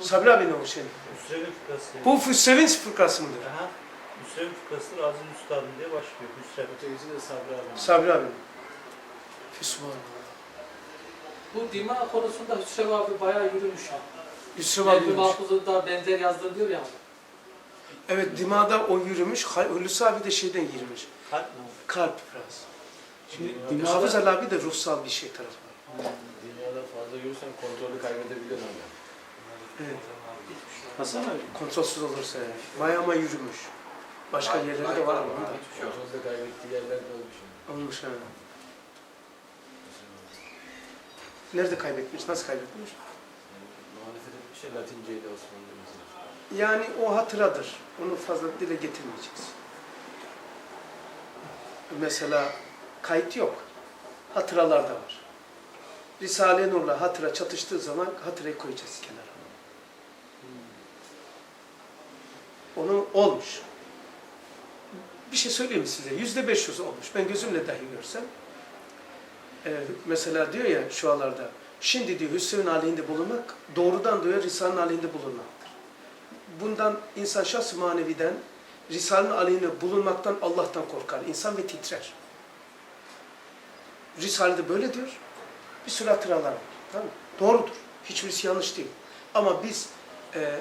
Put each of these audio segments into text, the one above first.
Sabri abi ne o senin? Hüsrev'in fıkrası. Bu Füssevin fırkası mıdır? Aha. Hüsrev'in fıkrası Aziz Üstad'ın diye başlıyor. Hüsrev. Ötekisi de Sabri abi. Sabri abi. Füsubhanallah. Bu dima konusunda Hüsrev abi bayağı yürümüş ya. Nevri abi demiş. Mahfuz'un da benzer yazdığını diyor ya. Evet dimada o yürümüş. Hay- Hulusi abi de şeyden yürümüş. Kalp mi? Kalp biraz. Şimdi Hafız dünyada, Ali abi de ruhsal bir şey tarafı. dünyada fazla yürürsen kontrolü kaybedebiliyorsun ama. Evet. Hasan abi. Kontrolsüz olursa yani. Bayağı ama yürümüş. Başka yerleri de var ama. Kontrolde kaybettiği yerler de olmuş. yani. Olmuş ha. Nerede kaybetmiş? Nasıl kaybetmiş? Muhalefet etmiş ya Latince'yi de Osmanlı mesela. Yani o hatıradır. Onu fazla dile getirmeyeceğiz. Mesela kayıt yok. Hatıralar da var. Risale-i Nur'la hatıra çatıştığı zaman hatırayı koyacağız kenara. Onu olmuş. Bir şey söyleyeyim size? Yüzde 500 olmuş. Ben gözümle dahi görsem. Ee, mesela diyor ya şu alarda. Şimdi diyor Hüsnü'nün aleyhinde bulunmak doğrudan diyor Risale'nin aleyhinde bulunmaktır. Bundan insan şahs maneviden Risale'nin aleyhinde bulunmaktan Allah'tan korkar. insan ve titrer. Risale'de böyle diyor. Bir sürü hatıralar var. Tamam mı? Doğrudur. Hiçbirisi yanlış değil. Ama biz e,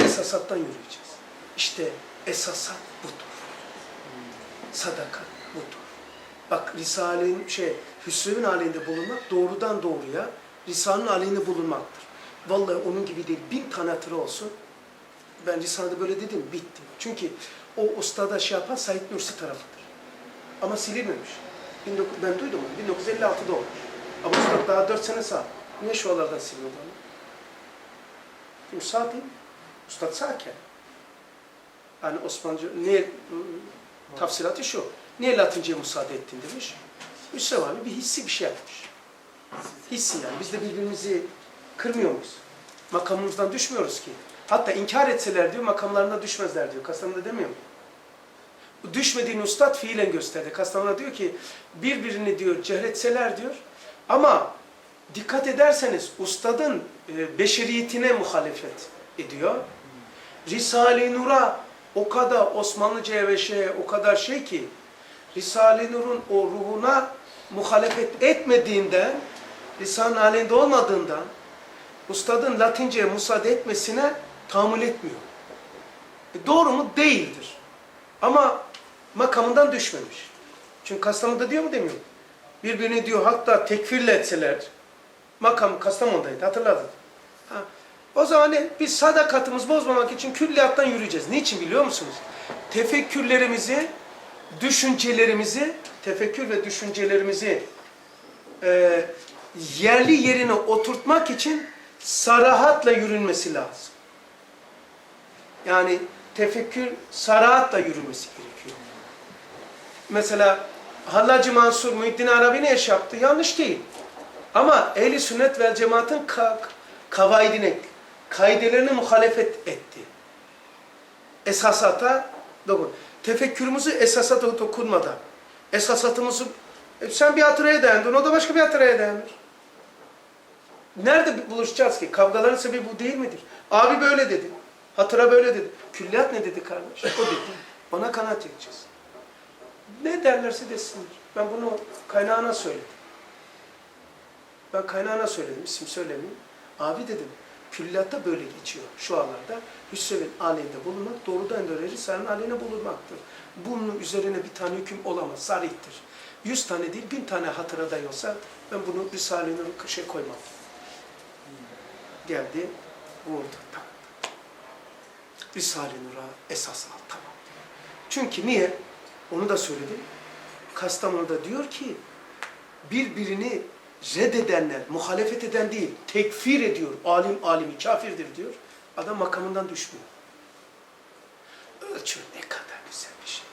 esasattan yürüyeceğiz. İşte esasat budur. Sadakat budur. Bak Risale'nin şey Hüsrev'in halinde bulunmak doğrudan doğruya Risale'nin halinde bulunmaktır. Vallahi onun gibi değil. Bin tane hatıra olsun. Ben Risale'de böyle dedim. Bitti. Çünkü o ustada şey yapan Said Nursi tarafıdır. Ama silinmemiş. 19 ben duydum onu. 1956'da olmuş. Ama Ustad daha 4 sene sağ. Niye şu alardan silmiyordu onu? Çünkü sağ değil? Ustad sağken. Yani Osmanlıca niye tafsiratı şu. Niye Latince'ye müsaade ettin demiş. Hüsrev abi bir hissi bir şey yapmış. Hissi yani. Biz de birbirimizi kırmıyor muyuz? Makamımızdan düşmüyoruz ki. Hatta inkar etseler diyor makamlarına düşmezler diyor. Kastamonu'da demiyor mu? Düşmediğini ustad fiilen gösterdi. Kastamonu diyor ki birbirini diyor cehretseler diyor ama dikkat ederseniz ustadın e, beşeriyetine muhalefet ediyor. Risale-i Nur'a o kadar Osmanlıca'ya ve şeye o kadar şey ki Risale-i Nur'un o ruhuna muhalefet etmediğinden lisan halinde olmadığından ustadın Latince'ye müsaade etmesine tahammül etmiyor. E doğru mu? Değildir. Ama makamından düşmemiş. Çünkü Kastamonu'da diyor mu demiyor? Birbirini diyor hatta tekfirle etseler makam Kastamonu'daydı hatırladın. Ha. O zaman ne? Biz sadakatimizi bozmamak için külliyattan yürüyeceğiz. Niçin biliyor musunuz? Tefekkürlerimizi, düşüncelerimizi, tefekkür ve düşüncelerimizi e, yerli yerine oturtmak için sarahatla yürünmesi lazım. Yani tefekkür sarahatla yürümesi gerekiyor. Mesela Hallacı Mansur Muhittin Arabi ne iş yaptı? Yanlış değil. Ama ehli sünnet vel cemaatin ka kaidelerine muhalefet etti. Esasata dokun. Tefekkürümüzü esasata dokunmadan, esasatımızı e sen bir hatıraya dayandın, o da başka bir hatıraya dayanır. Nerede buluşacağız ki? Kavgaların sebebi bu değil midir? Abi böyle dedi. Hatıra böyle dedi. Külliyat ne dedi kardeş? O dedi. Ona kanaat edeceğiz. Ne derlerse desinler. Ben bunu kaynağına söyledim. Ben kaynağına söyledim, isim söylemeyeyim. Abi dedim, külliyatta böyle geçiyor şu anlarda. Hüsrev'in aleyhinde bulunmak, doğrudan doğruya Risale'nin aleyhine bulunmaktır. Bunun üzerine bir tane hüküm olamaz, sarihtir. Yüz tane değil, bin tane hatıra dahi olsa ben bunu Risale'nin şey koymam. Geldi, vurdu, tak. Risale-i Nur'a esas al, tamam. Çünkü niye? Onu da söyledim. Kastamonu'da diyor ki, birbirini reddedenler, muhalefet eden değil, tekfir ediyor, alim alimi, kafirdir diyor. Adam makamından düşmüyor. Ölçü ne kadar güzel bir şeydir.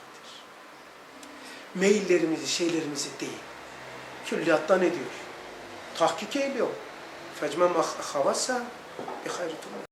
Maillerimizi, şeylerimizi değil. Külliyatta ne diyor? Tahkik eyliyor. Fecmen havassa bi hayretullah.